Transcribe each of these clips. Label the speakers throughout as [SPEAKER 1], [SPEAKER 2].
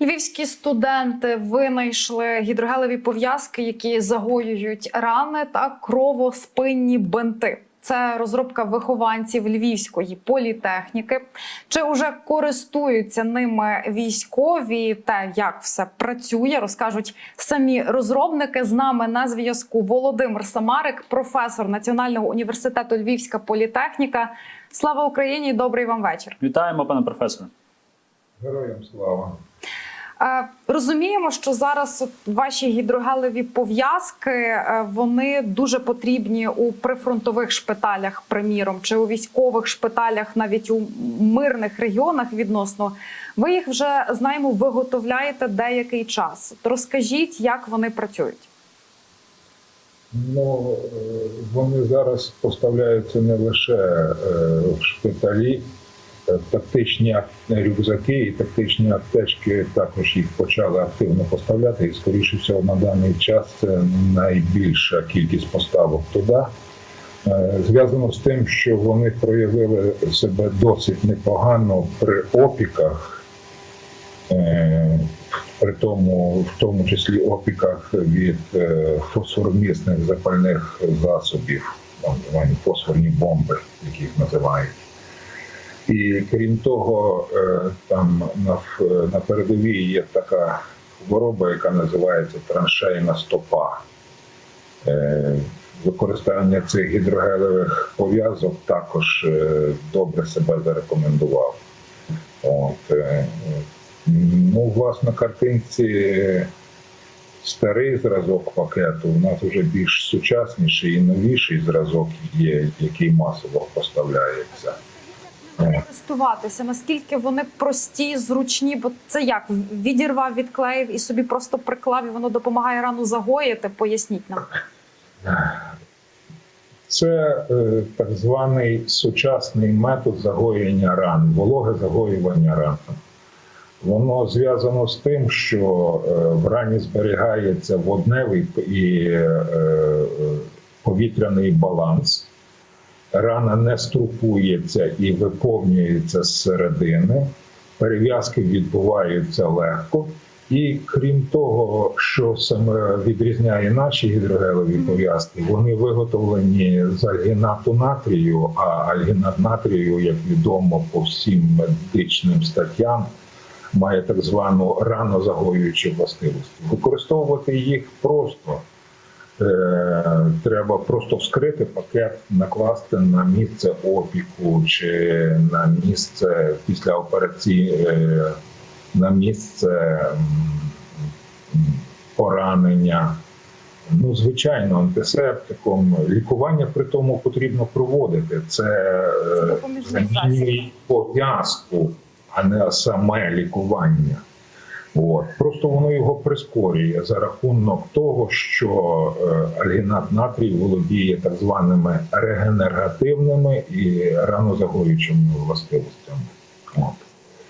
[SPEAKER 1] Львівські студенти винайшли гідрогелеві пов'язки, які загоюють рани та кровоспинні бинти. Це розробка вихованців Львівської політехніки. Чи вже користуються ними військові та як все працює, розкажуть самі розробники. З нами на зв'язку Володимир Самарик, професор Національного університету Львівська політехніка. Слава Україні! Добрий вам вечір.
[SPEAKER 2] Вітаємо, пане професоре.
[SPEAKER 3] Героям слава.
[SPEAKER 1] Е, Розуміємо, що зараз ваші гідрогелеві пов'язки е, вони дуже потрібні у прифронтових шпиталях, приміром, чи у військових шпиталях, навіть у мирних регіонах відносно. Ви їх вже знаємо, виготовляєте деякий час. От Розкажіть, як вони працюють.
[SPEAKER 3] Ну, е, вони зараз поставляються не лише в шпиталі, тактичні рюкзаки і тактичні аптечки також їх почали активно поставляти. І, скоріше всього, на даний час найбільша кількість поставок туди. Е, Зв'язано з тим, що вони проявили себе досить непогано при опіках, е, при тому, в тому числі опіках від е, фосформісних запальних засобів, фосфорні бомби, як їх називають. І крім того, е, там на, передовій є така хвороба, яка називається траншейна стопа. Е, Використання цих гідрогелевих пов'язок також е, добре себе зарекомендував. От, ну, власне, картинці старий зразок пакету, у нас вже більш сучасніший і новіший зразок є, який масово поставляється.
[SPEAKER 1] Користуватися, наскільки вони прості, зручні, бо це як відірвав, відклеїв і собі просто приклав, і воно допомагає рану загоїти. Поясніть нам.
[SPEAKER 3] Це е, так званий сучасний метод загоєння ран, вологе загоювання ран. Воно зв'язано з тим, що е, в рані зберігається водневий і е, е, повітряний баланс. Рана не струпується і виповнюється зсередини. Перев'язки відбуваються легко. І крім того, що саме відрізняє наші гідрогелеві пов'язки, вони виготовлені з альгінату натрію, а альгінат натрію, як відомо по всім медичним статтям, має так звану ранозагоюючу властивість. Використовувати їх просто. Треба просто вскрити пакет, накласти на місце опіку чи на місце після операції, е, на місце поранення. Ну, звичайно, антисептиком. Лікування при тому потрібно проводити. Це, е, замінює пов'язку, а не саме лікування. От. Просто воно його прискорює за рахунок того, що е, альгінат натрію володіє так званими регенеративними і ранозагоюючими властивостями. От.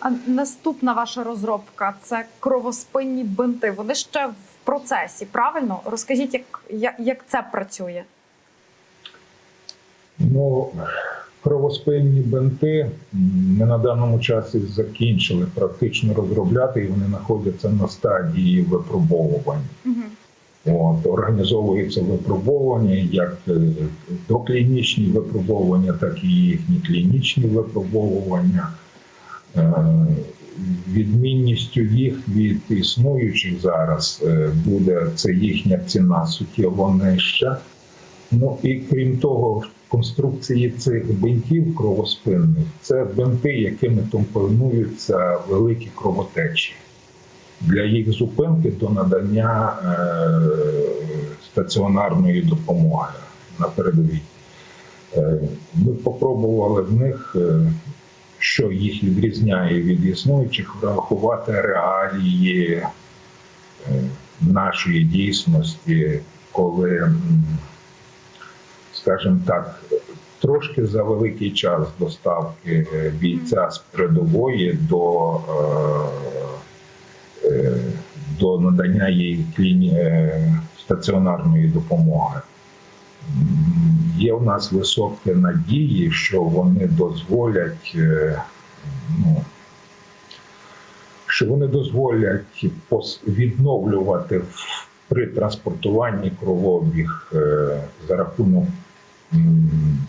[SPEAKER 1] А наступна ваша розробка це кровоспинні бинти. Вони ще в процесі, правильно? Розкажіть, як, як це працює?
[SPEAKER 3] Ну, кровоспинні бинти м, ми на даному часі закінчили практично розробляти, і вони знаходяться на стадії випробовування.
[SPEAKER 1] Угу.
[SPEAKER 3] От, організовуються випробування, як е, доклінічні випробовування, так і їхні клінічні випробовування. Е, Відмінністю їх від існуючих зараз е, буде це їхня ціна суттєво нижча. Ну і крім того, конструкції цих бинтів кровоспинних це бинти, якими компонуються великі кровотечі для їх зупинки до надання е, стаціонарної допомоги на передовій. Е, Ми попробували в них, е, що їх відрізняє від існуючих, врахувати реалії нашої дійсності, коли, скажімо так, трошки за великий час доставки е, бійця з передової до е, е, до надання їй кліні... стаціонарної допомоги. Є в нас високі надії, що вони дозволять, ну, що вони дозволять відновлювати при транспортуванні кровообіг за рахунок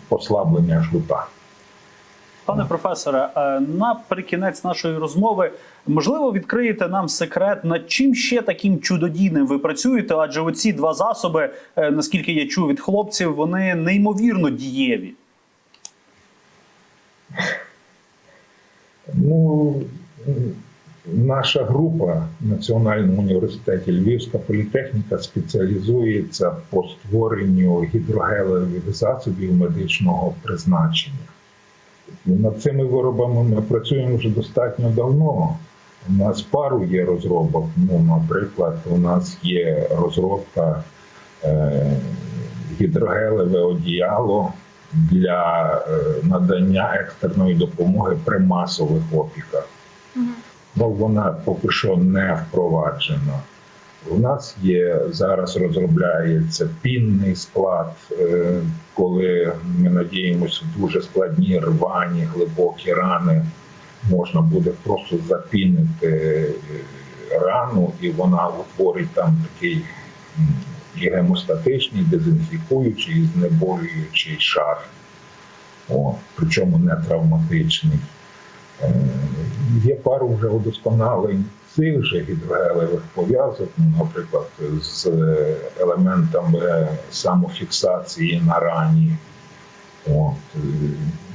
[SPEAKER 3] послаблення жгута.
[SPEAKER 2] Пане професоре, е, наприкінець нашої розмови, можливо, відкриєте нам секрет, над чим ще таким чудодійним ви працюєте? Адже оці два засоби, е, наскільки я чув від хлопців, вони неймовірно дієві.
[SPEAKER 3] Ну, наша група в Національному університеті Львівська політехніка спеціалізується по створенню гідрогелевих засобів медичного призначення. І Над цими виробами ми працюємо вже достатньо давно. У нас пару є розробок. Ну, наприклад, у нас є розробка е, гідрогелеве одіяло для е, надання екстреної допомоги при масових опіках. Ну, вона поки що не впроваджена. У нас є зараз розробляється пінний склад, е, коли ми надіємося, дуже складні рвані, глибокі рани можна буде просто запінити е, рану, і вона утворить там такий гемостатичний, дезінфікуючий, знеболюючий шар. О, причому не травматичний. Е, Є пару вже удосконалень цих же гідрогелевих пов'язок, ну, наприклад, з е, елементами самофіксації на рані. От. е,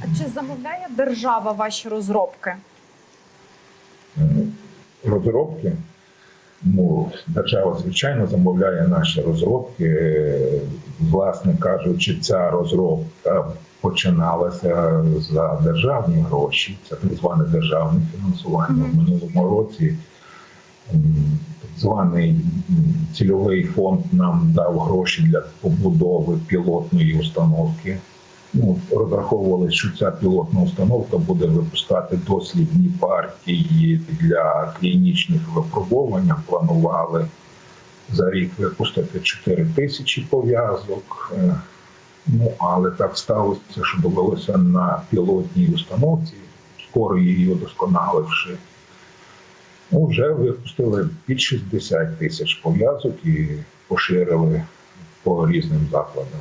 [SPEAKER 1] А чи замовляє держава ваші розробки?
[SPEAKER 3] е, розробки. Ну, держава, звичайно, замовляє наші розробки. Власне кажучи, ця розробка починалася за державні гроші. Це так зване державне фінансування. В минулому році так званий цільовий фонд нам дав гроші для побудови пілотної установки. Ну, розраховували, що ця пілотна установка буде випускати дослідні партії для клінічних випробувань. Планували за рік випустити 4 тисячі пов'язок. Е, Ну, але так сталося, що довелося на пілотній установці, скоро її удосконаливши. Ну, вже випустили під 60 тисяч пов'язок і поширили по різним закладам.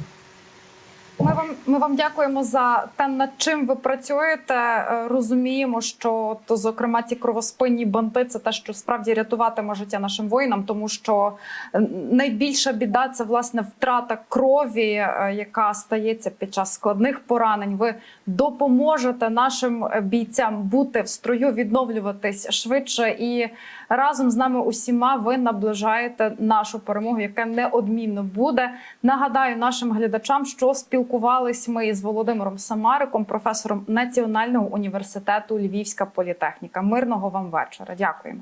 [SPEAKER 1] Ми вам ми вам дякуємо за те, над чим ви працюєте. Е, Розуміємо, що то, зокрема, ці кровоспинні банти це те, що справді рятуватиме життя нашим воїнам, тому що е, найбільша біда це власне втрата крові, е, яка стається під час складних поранень. Ви допоможете нашим бійцям бути в строю, відновлюватись швидше і разом з нами усіма ви наближаєте нашу перемогу, яка неодмінно буде. Нагадаю нашим глядачам, що спілкувались ми із Володимиром Самариком, професором Національного університету Львівська політехніка. Мирного вам вечора. Дякуємо.